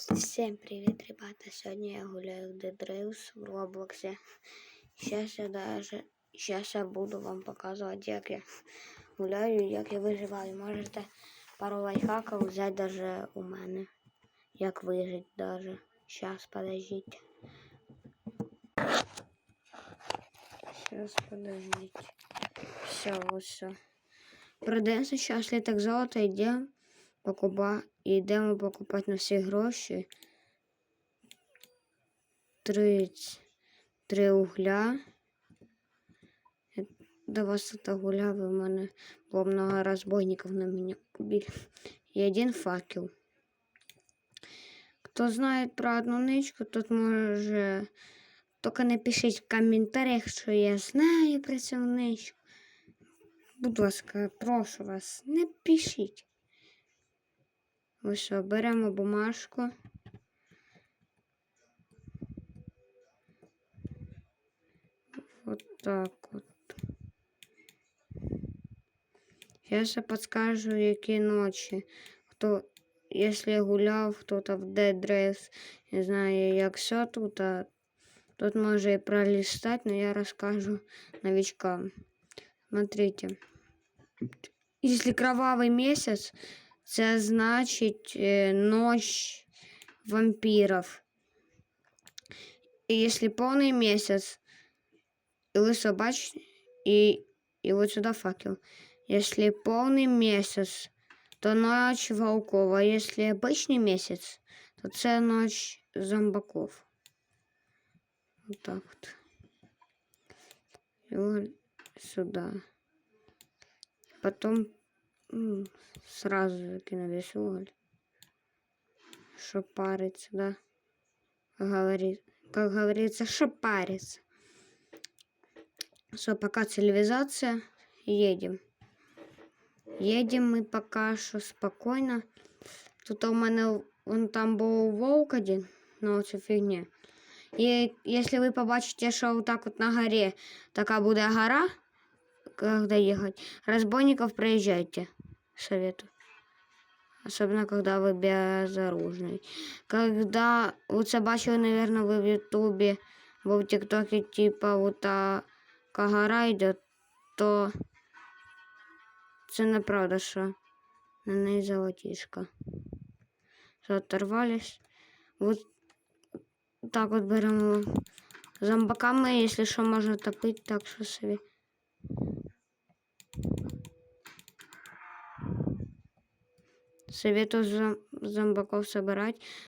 Всем привет, ребята! Сегодня я гуляю в Dead Rails в Роблоксе. Сейчас я даже сейчас я буду вам показывать, як я гуляю, як я виживаю. Можете пару лайфхаків взяти даже у мене. Як вижити даже. Сейчас, подождите. Сейчас, подождите. Все, вот все. Продається зараз літак золота, йдемо покупа... йдемо покупати на всі гроші. Три, три угля. До вас тут гуляв, у мене було много разбойников на меня убили. И один факел. Кто знает про одну ничку, тот може... Только напишіть в коментарях, що я знаю про цю ничку. Будь ласка, прошу вас, не пишіть. Ось що, беремо бумажку. Вот так вот. Сейчас я подскажу, які ночі. Хто, якщо гуляв хто-то в Dead Race, не знаю, як все тут, а тут може і пролистать, но я расскажу новичкам. Смотрите. Если кровавый месяц, це значить е, ночь вампиров. И если полный месяц, и вы собачь, и, и вот сюда факел. Если полный месяц, то ночь волков, а если обычный месяц, то це ночь зомбаков. Вот так вот. И вот сюда. Потом сразу закину весь уголь. Чтоб париться, да? Как, говорит, как говорится, чтоб париться. Все, пока цивилизация. Едем. Едем мы пока що спокійно. Тут у мене вон там був вовк один на цю фігні. І якщо ви побачите, що отак от на горі така буде гора, когда ехать, разбойников проезжайте, советую. Особенно, когда вы безоружный. Когда, вот це бачили, наверное, вы в Ютубе, або в ТикТоке, типа, вот та гора йде, то це неправда, що на неї золотішка. Що оторвались. Вот так от беремо зомбаками, якщо що, можна топити, так що собі. Советую зом- зомбаков собирать.